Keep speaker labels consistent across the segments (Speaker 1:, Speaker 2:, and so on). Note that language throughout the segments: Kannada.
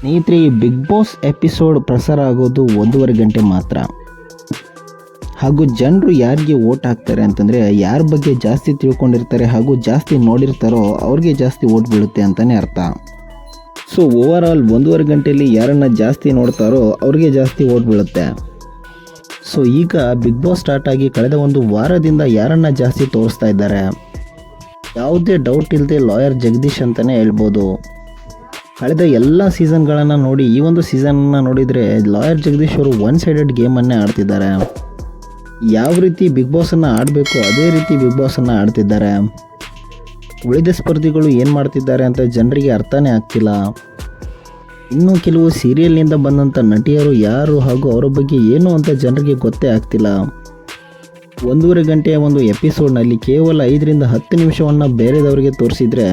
Speaker 1: ಸ್ನೇಹಿತರೆ ಈ ಬಿಗ್ ಬಾಸ್ ಎಪಿಸೋಡ್ ಪ್ರಸಾರ ಆಗೋದು ಒಂದೂವರೆ ಗಂಟೆ ಮಾತ್ರ. ಹಾಗೂ ಜನರು ಯಾರಿಗೆ ಓಟ್ ಹಾಕ್ತಾರೆ ಅಂತಂದರೆ, ಯಾರ ಬಗ್ಗೆ ಜಾಸ್ತಿ ತಿಳ್ಕೊಂಡಿರ್ತಾರೆ ಹಾಗೂ ಜಾಸ್ತಿ ನೋಡಿರ್ತಾರೋ ಅವ್ರಿಗೆ ಜಾಸ್ತಿ ಓಟ್ ಬೀಳುತ್ತೆ ಅಂತಲೇ ಅರ್ಥ. ಸೊ ಓವರ್ ಆಲ್ ಒಂದೂವರೆ ಗಂಟೆಯಲ್ಲಿ ಯಾರನ್ನು ಜಾಸ್ತಿ ನೋಡ್ತಾರೋ ಅವ್ರಿಗೆ ಜಾಸ್ತಿ ಓಟ್ ಬೀಳುತ್ತೆ. ಸೊ ಈಗ ಬಿಗ್ ಬಾಸ್ ಸ್ಟಾರ್ಟ್ ಆಗಿ ಕಳೆದ ಒಂದು ವಾರದಿಂದ ಯಾರನ್ನ ಜಾಸ್ತಿ ತೋರಿಸ್ತಾ ಇದ್ದಾರೆ? ಯಾವುದೇ ಡೌಟ್ ಇಲ್ಲದೆ ಲಾಯರ್ ಜಗದೀಶ್ ಅಂತಲೇ ಹೇಳ್ಬೋದು. ಕಳೆದ ಎಲ್ಲ ಸೀಸನ್ಗಳನ್ನು ನೋಡಿ, ಈ ಒಂದು ಸೀಸನ್ನ ನೋಡಿದರೆ ಲಾಯರ್ ಜಗದೀಶ್ ಅವರು ಒನ್ ಸೈಡೆಡ್ ಗೇಮನ್ನೇ ಆಡ್ತಿದ್ದಾರೆ. ಯಾವ ರೀತಿ ಬಿಗ್ ಬಾಸನ್ನು ಆಡಬೇಕು, ಅದೇ ರೀತಿ ಬಿಗ್ ಬಾಸನ್ನು ಆಡ್ತಿದ್ದಾರೆ. ಉಳಿದ ಸ್ಪರ್ಧಿಗಳು ಏನು ಮಾಡ್ತಿದ್ದಾರೆ ಅಂತ ಜನರಿಗೆ ಅರ್ಥನೇ ಆಗ್ತಿಲ್ಲ. ಇನ್ನು ಕೆಲವು ಸೀರಿಯಲ್ನಿಂದ ಬಂದಂಥ ನಟಿಯರು ಯಾರು ಹಾಗೂ ಅವರ ಬಗ್ಗೆ ಏನು ಅಂತ ಜನರಿಗೆ ಗೊತ್ತೇ ಆಗ್ತಿಲ್ಲ. ಒಂದೂವರೆ ಗಂಟೆಯ ಒಂದು ಎಪಿಸೋಡ್ನಲ್ಲಿ ಕೇವಲ ಐದರಿಂದ ಹತ್ತು ನಿಮಿಷವನ್ನು ಬೇರೆದವರಿಗೆ ತೋರಿಸಿದರೆ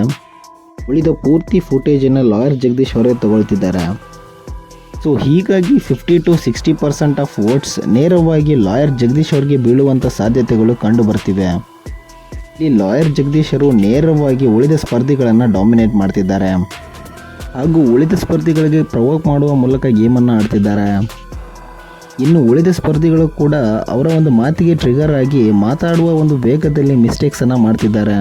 Speaker 1: ಉಳಿದ ಪೂರ್ತಿ ಫುಟೇಜನ್ನು ಲಾಯರ್ ಜಗದೀಶ್ ಅವರೇ ತಗೊಳ್ತಿದ್ದಾರೆ. ಸೊ ಹೀಗಾಗಿ fifty to sixty percent of votes ನೇರವಾಗಿ ಲಾಯರ್ ಜಗದೀಶ್ ಅವರಿಗೆ ಬೀಳುವಂಥ ಸಾಧ್ಯತೆಗಳು ಕಂಡು ಬರ್ತಿವೆ. ಇಲ್ಲಿ ಲಾಯರ್ ಜಗದೀಶರು ನೇರವಾಗಿ ಉಳಿದ ಸ್ಪರ್ಧಿಗಳನ್ನು ಡಾಮಿನೇಟ್ ಮಾಡ್ತಿದ್ದಾರೆ. ಹಾಗೂ ಉಳಿದ ಸ್ಪರ್ಧಿಗಳಿಗೆ ಪ್ರವೋಕ್ ಮಾಡುವ ಮೂಲಕ ಗೇಮನ್ನು ಆಡ್ತಿದ್ದಾರೆ. ಇನ್ನು ಉಳಿದ ಸ್ಪರ್ಧಿಗಳು ಕೂಡ ಅವರ ಒಂದು ಮಾತಿಗೆ ಟ್ರಿಗರ್ ಆಗಿ ಮಾತಾಡುವ ಒಂದು ವೇಗದಲ್ಲಿ ಮಿಸ್ಟೇಕ್ಸನ್ನು ಮಾಡ್ತಿದ್ದಾರೆ.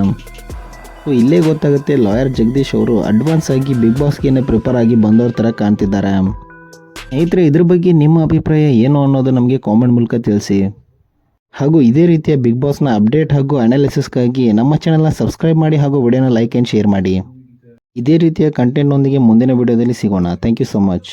Speaker 1: ಇಲ್ಲೇ ಗೊತ್ತಾಗುತ್ತೆ. ಲಾಯರ್ ಜಗದೀಶ್ ಅವರು ಅಡ್ವಾನ್ಸ್ ಆಗಿ ಬಿಗ್ ಬಾಸ್ಗೇನೆ ಪ್ರಿಪೇರ್ ಆಗಿ ಬಂದವ್ರ ಥರ ಕಾಣ್ತಿದ್ದಾರೆ. ಸ್ನೇಹಿತರೆ, ಇದ್ರ ಬಗ್ಗೆ ನಿಮ್ಮ ಅಭಿಪ್ರಾಯ ಏನು ಅನ್ನೋದು ನಮಗೆ ಕಾಮೆಂಟ್ ಮೂಲಕ ತಿಳಿಸಿ. ಹಾಗೂ ಇದೇ ರೀತಿಯ ಬಿಗ್ ಬಾಸ್ನ ಅಪ್ಡೇಟ್ ಹಾಗೂ ಅನಾಲಿಸಿಸ್ಗಾಗಿ ನಮ್ಮ ಚಾನಲ್ನ ಸಬ್ಸ್ಕ್ರೈಬ್ ಮಾಡಿ ಹಾಗೂ ವಿಡಿಯೋನ ಲೈಕ್ ಆ್ಯಂಡ್ ಶೇರ್ ಮಾಡಿ. ಇದೇ ರೀತಿಯ ಕಂಟೆಂಟ್ನೊಂದಿಗೆ ಮುಂದಿನ ವಿಡಿಯೋದಲ್ಲಿ ಸಿಗೋಣ. Thank you so much